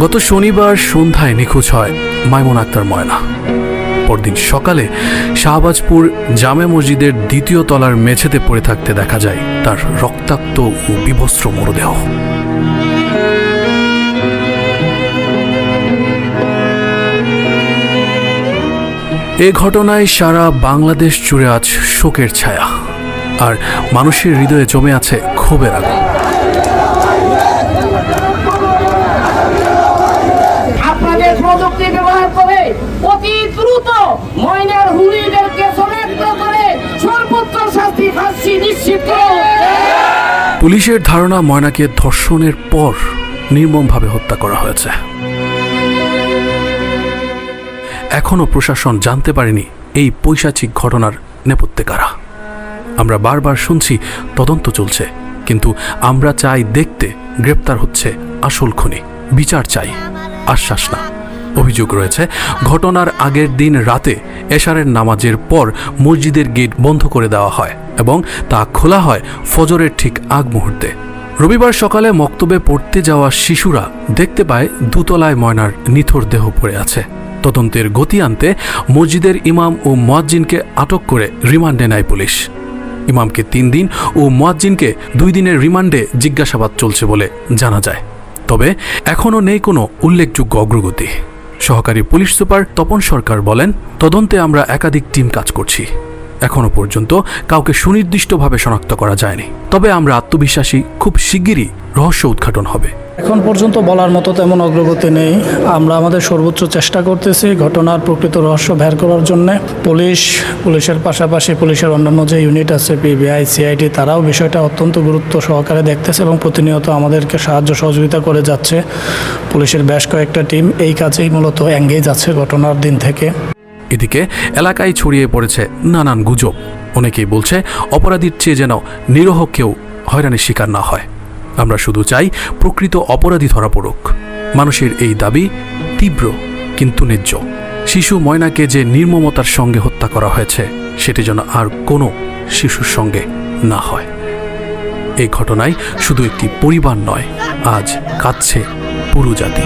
গত শনিবার সন্ধ্যায় নিখোঁজ হয় মাইমুন আক্তার ময়না। পরদিন সকালে শাহবাজপুর জামে মসজিদের দ্বিতীয় তলার মেঝেতে পড়ে থাকতে দেখা যায় তার রক্তাক্ত ও বিবস্ত্র মরদেহ। এ ঘটনায় সারা বাংলাদেশ জুড়ে আজ শোকের ছায়া। আর মানুষের হৃদয়ে জমে আছে ক্ষোভের আগুন। আপনাদের প্রযুক্তি ব্যবহার করে অতি দ্রুত ময়নার হুলিদেরকে শনাক্ত করে সর্বোচ্চ শাস্তি ফাঁসি নিশ্চিত পুলিশের ধারণা ময়নাকে ধর্ষণের পর নির্মমভাবে হত্যা করা হয়েছে। এখনও প্রশাসন জানতে পারেনি এই পৈশাচিক ঘটনার নেপথ্যে কারা। আমরা বারবার শুনছি, তদন্ত চলছে। কিন্তু আমরা চাই দেখতে, গ্রেপ্তার হচ্ছে আসল খুনি। বিচার চাই। আশ্বাস না। অভিযোগ রয়েছে, ঘটনার আগের দিন রাতে এশারের নামাজের পর মসজিদের গেট বন্ধ করে দেওয়া হয় এবং তা খোলা হয় ফজরের ঠিক আগ মুহূর্তে। রবিবার সকালে মক্তবে পড়তে যাওয়া শিশুরা দেখতে পায় দুতলায় ময়নার নিথর দেহ পড়ে আছে। তদন্তের গতি আনতে মসজিদের ইমাম ও মোয়াজ্জিনকে আটক করে রিমান্ডে নেয় পুলিশ। ইমামকে তিন দিন ও মোয়াজ্জিনকে দুই দিনের রিমান্ডে জিজ্ঞাসাবাদ চলছে বলে জানা যায়। তবে এখনও নেই কোনো উল্লেখযোগ্য অগ্রগতি। সহকারী পুলিশ সুপার তপন সরকার বলেন, তদন্তে আমরা একাধিক টিম কাজ করছি। এখনও পর্যন্ত কাউকে সুনির্দিষ্টভাবে শনাক্ত করা যায়নি। তবে আমরা আত্মবিশ্বাসী খুব শিগগিরই রহস্য উদ্ঘাটন হবে। এখন পর্যন্ত বলার মতো তেমন অগ্রগতি নেই। আমরা আমাদের সর্বোচ্চ চেষ্টা করতেছি ঘটনার প্রকৃত রহস্য বের করার জন্য। পুলিশ, পুলিশের পাশাপাশি পুলিশের অন্যান্য যে ইউনিট আছে পিবিআই সিআইডি তারাও বিষয়টা অত্যন্ত গুরুত্ব সহকারে দেখতেছে এবং প্রতিনিয়ত আমাদেরকে সাহায্য সহযোগিতা করে যাচ্ছে। পুলিশের বেশ কয়েকটা টিম এই কাজেই মূলত এঙ্গেজ আছে ঘটনার দিন থেকে। এদিকে এলাকায় ছড়িয়ে পড়েছে নানান গুজব। অনেকেই বলছে, অপরাধীর চেয়ে যেন নিরহ কেউ হয়রানির শিকার না হয়। আমরা শুধু চাই প্রকৃত অপরাধী ধরা পড়ুক। মানুষের এই দাবি তীব্র কিন্তু ন্যায্য। শিশু ময়নাকে যে নির্মমতার সঙ্গে হত্যা করা হয়েছে, সেটি যেন আর কোনো শিশুর সঙ্গে না হয়। এই ঘটনায় শুধু একটি পরিবার নয়, আজ কাঁদছে পুরো জাতি।